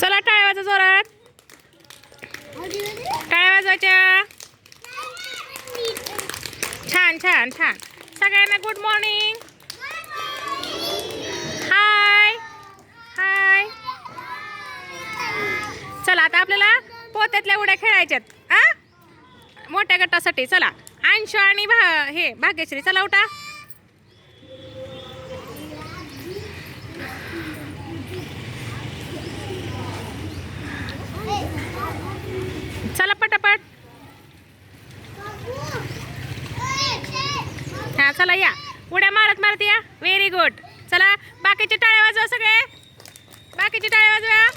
चला टाळ्या वाजा जोरात. टाळ्या वाजवायच्या. छान छान छान. सगळ्यांना गुड मॉर्निंग हाय हाय चला आता आपल्याला पोत्यातल्या उड्या खेळायच्यात. आ? मोठ्या गटासाठी. चला अंशु आणि भा हे भाग्यश्री चला उठा. चला पटापट. हा चला या. उड्या मारत मारत या. व्हेरी गुड चला बाकीचे टाळ्या वाजवा सगळे. बाकीचे टाळ्या वाजवा.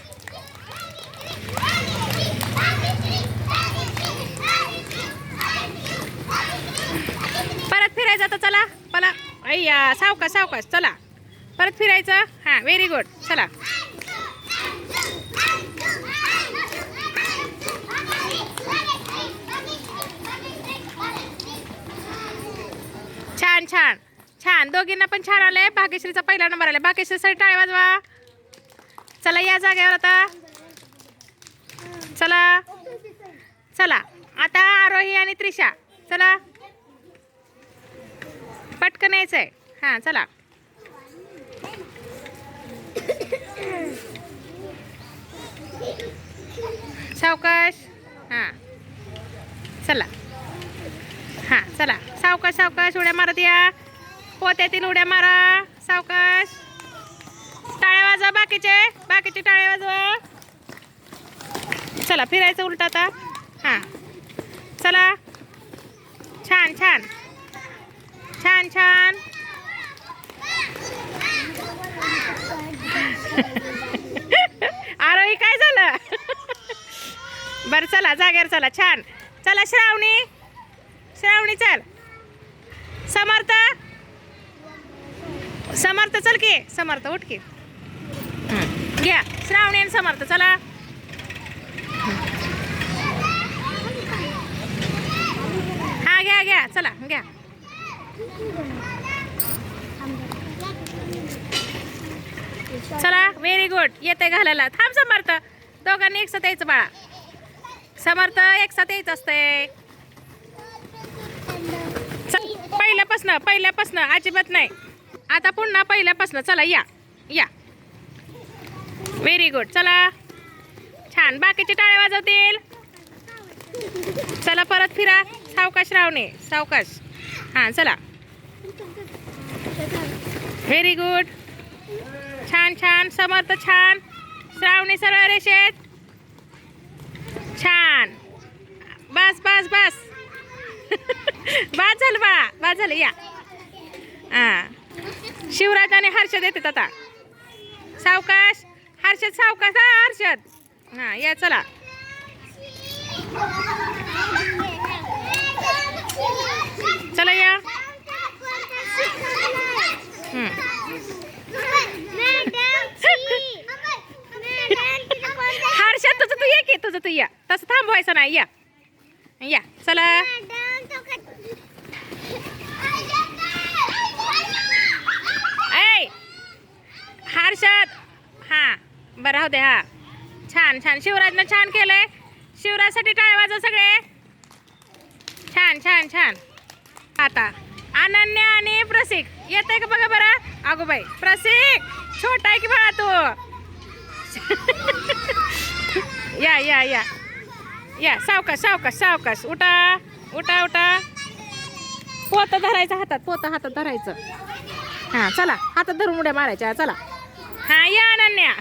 परत फिरायचं आता चला. मला अय्या सावकाश सावकाश. चला. परत फिरायचं. हां व्हेरी गुड चला. छान. छान. दोघींना पण छान आलंय. भाग्यश्रीचा पहिला नंबर आलाय. भाग्यश्रीसाठी टाळे वाजवा. चला या जागेवर आता. चला. चला. आता आरोही आणि त्रिशा. चला. पटकन यायचंय. हां चला. सावकाश हां चला हां चला सावकाश उड्या मारत या. पोत्यातील उड्या मारा सावकाश. टाळ्या वाजवा बाकीचे. बाकीचे टाळ्या वाजवा. चला फिरायचं उलट आता. हां. चला. छान छान. छान छान. आरोही काय झालं? बरं चला जागेवर चला. छान. चला श्रावणी. श्रावणी चल. समर्थ? समर्थ चल की. समर्थ उठ की. घ्या. श्रावणी आणि समर्थ चला. हा घ्या घ्या. चला घ्या. चला व्हेरी गुड येते घालायला. थांब समर्थ. दोघांनी एक साथ यायचं बाळा. समर्थ एक साथ यायचं असतंय चल, पहिल्यापासनं पहिल्यापासनं अजिबात नाही. आता पुन्हा पहिल्यापासनं चला या या. व्हेरी गुड चला. छान बाकीचे टाळे वाजवतील. चला परत फिरा. सावकाश रावणे सावकाश. हां चला. व्हेरी गुड छान छान समर्थ छान. श्रावणी सरळ रेषेत. छान. बस बस बस. बाद झालं बाळा बाद झालं या. हां. शिवराज आणि हर्षद येतात आता. सावकाश हर्षद सावकाश हा हर्षद. हां या चला. चला या. हर्षद तुझं तू ये की तुझं तू या. तसं थांबवायचं नाही या. या चला. ऐ हर्षद. हां बरं राहू दे हा. छान छान. शिवराजनं छान केलंय. शिवराजसाठी काय वाजव सगळे. छान छान छान. आता अनन्या आणि प्रसिक. येते का बघा बरं? अगो बाई प्रसिक छोटा आहे की बाळा तू? या या या. या सावकाश सावकाश सावकाश. उठा उठा उठा. पोतं धरायचं हातात पोतं हातात धरायचं. हां चला. हातात धरून उड्या मारायच्या चला. हां या अनन्या.